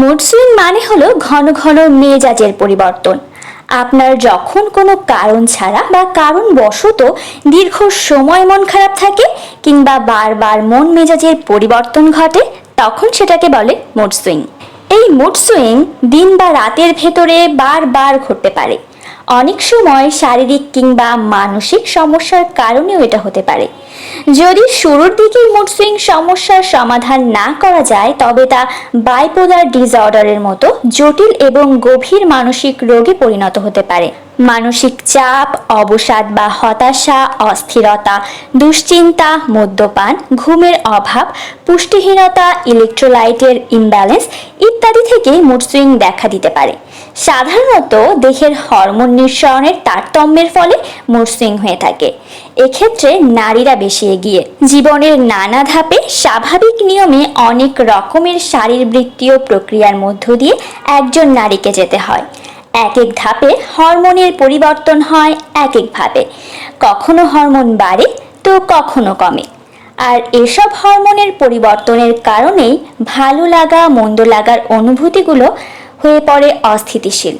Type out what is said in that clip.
Mood swing মানে হলো ঘন ঘন মেজাজের পরিবর্তন। আপনার যখন কোনো কারণ ছাড়া বা কারণ বশত দীর্ঘ সময় মন খারাপ থাকে কিংবা বারবার মন মেজাজের পরিবর্তন ঘটে, তখন সেটাকে বলে মুড সুইং এই মুড সুইং দিন বা রাতের ভেতরে বারবার ঘটতে পারে। অনেক সময় শারীরিক কিংবা মানসিক সমস্যার কারণেও এটা হতে পারে। যদি শুরুর দিকেই মুড সুইং সমস্যার সমাধান না করা যায়, তবে তা বাইপোলার ডিসঅর্ডারের মতো জটিল এবং গভীর মানসিক রোগে পরিণত হতে পারে। মানসিক চাপ, অবসাদ বা হতাশা, অস্থিরতা, দুশ্চিন্তা, মদ্যপান, ঘুমের অভাব, পুষ্টিহীনতা ইলেকট্রোলাইটের ইমব্যালেন্স ইত্যাদি থেকে মুড সুইং দেখা দিতে পারে। সাধারণত দেহের হরমোন নিঃসরণের তারতম্যের ফলে মুড সুইং হয়ে থাকে। এক্ষেত্রে নারীরা বেশি এগিয়ে। জীবনের নানা ধাপে স্বাভাবিক নিয়মে অনেক রকমের শারীরবৃত্তীয় প্রক্রিয়ার মধ্য দিয়ে একজন নারীকে যেতে হয়। এক এক ধাপে হরমোনের পরিবর্তন হয় এক একভাবে কখনো হরমোন বাড়ে, তো কখনো কমে। আর এসব হরমোনের পরিবর্তনের কারণেই ভালো লাগা, মন্দ লাগার অনুভূতিগুলো হয়ে পড়ে অস্থিতিশীল।